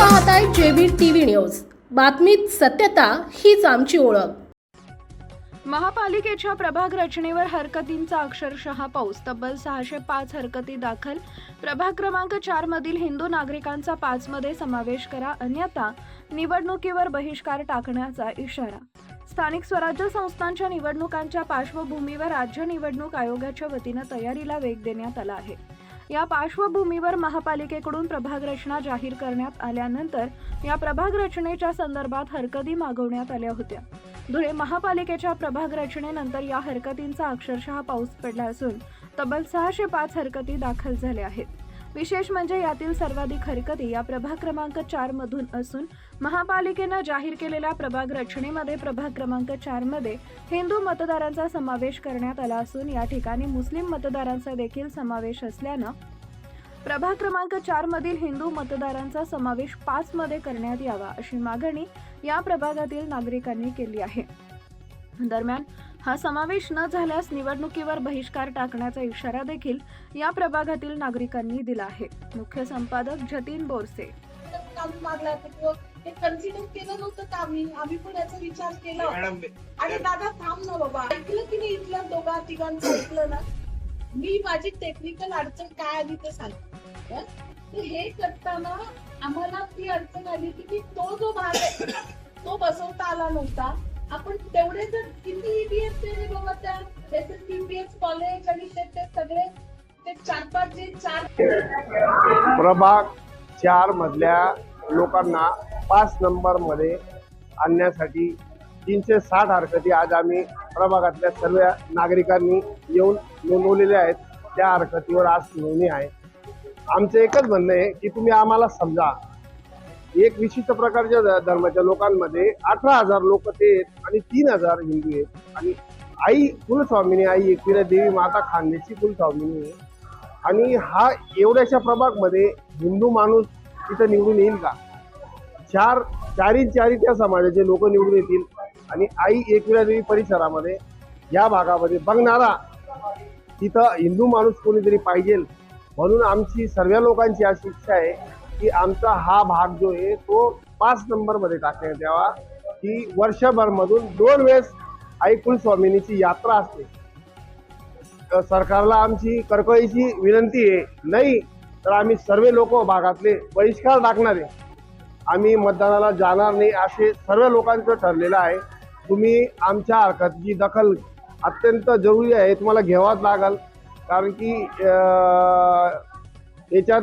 पाहताय JB TV news. बातमीत सत्यता हीच आमची ओळख. महापालिकेच्या प्रभाग रचनेवर हरकतींचा अक्षरशः पाऊस तब्बल सहाशे पाच हरकती दाखल. प्रभाग क्रमांक चार मधील हिंदू नागरिकांचा पाच मध्ये समावेश करा अन्यथा निवडणुकीवर बहिष्कार टाकण्याचा इशारा. स्थानिक स्वराज्य संस्थांच्या निवडणुकांच्या पार्श्वभूमीवर राज्य निवडणूक आयोगाच्या वतीनं तयारीला वेग देण्यात आला आहे. या पार्श्वभूमीवर महापालिकेकडून प्रभाग रचना जाहीर करण्यात आल्यानंतर या प्रभाग रचनेच्या संदर्भात हरकती मागवण्यात आल्या होत्या. धुळे महापालिकेच्या प्रभाग रचनेनंतर या हरकतींचा अक्षरशः पाऊस पडला असून तब्बल सहाशे पाच हरकती दाखल झाल्या आहेत. विशेष म्हणजे यातील सर्वाधिक हरकती या प्रभाग क्रमांक चार मधून असून महापालिकेनं जाहीर केलेल्या प्रभाग रचनेमध्ये प्रभाग क्रमांक चारमध्ये हिंदू मतदारांचा समावेश करण्यात आला असून या ठिकाणी मुस्लिम मतदारांचा देखील समावेश असल्यानं प्रभाग क्रमांक चार मधील हिंदू मतदारांचा समावेश पाच मध्ये करण्यात यावा अशी मागणी या प्रभागातील नागरिकांनी केली आहे. दरम्यान हा समावेश न झाल्यास निवडणुकीवर बहिष्कार टाकण्याचा इशारा देखील या प्रभागातील नागरिकांनी दिला आहे. मुख्य संपादक जतीन बोरसे. काम मागला हे कन्सिडर केलं नव्हतं का आम्ही आम्ही पण याचा विचार केला. आणि दादा थांब ना बाबा. ऐकलं की नाही इथल्या दोघा तिघांचं? ऐकलं ना? मी माझी टेक्निकल अडचण काय आली ते सांग हं? तर हे करताना आम्हाला ती अडचण आली की की तो जो भाग आहे तो बसवता आला नव्हता. आपण तेवढे जर किती ईबीएस बाबा त्या? एस एस कॉलेज आणि ते ते सगळे ते चार पाच जे चार प्रभाग चार मधल्या लोकांना पाच नंबरमध्ये आणण्यासाठी तीनशे साठ हरकती आज आम्ही प्रभागातल्या सर्व नागरिकांनी येऊन नोंदवलेल्या आहेत. त्या हरकतीवर आज नोंदणी आहे. आमचं एकच म्हणणं आहे की तुम्ही आम्हाला समजा एक विशिष्ट प्रकारच्या ध- धर्माच्या लोकांमध्ये अठरा हजार लोक ते आहेत आणि तीन हजार हिंदू आहेत. आणि आई कुलस्वामिनी आई एकविरा देवी माता खानदेशी कुलस्वामिनी आहे. आणि हा एवढ्याशा प्रभागमध्ये हिंदू माणूस तिथं निवडून येईल का? चार चारी चारी त्या समाजाचे लोक निवडून येतील. आणि आई एकविरा देवी परिसरामध्ये या भागामध्ये बघणारा तिथं हिंदू माणूस कोणीतरी पाहिजे म्हणून आमची सर्व लोकांची अशी इच्छा आहे. की आमचा हा भाग जो आहे तो पाच नंबरमध्ये टाकण्यात यावा. की वर्षभरमधून दोन वेळेस आई कुलस्वामिनीची यात्रा असते. सरकारला आमची करकळीची विनंती आहे नाही तर आम्ही सर्व लोक भागातले बहिष्कार टाकणार आम्ही मतदानाला जाणार नाही असे सर्व लोकांचं ठरलेलं आहे. तुम्ही आमच्या हरकतीची दखल अत्यंत जरुरी आहे तुम्हाला घ्यावाच लागल. कारण की याच्यात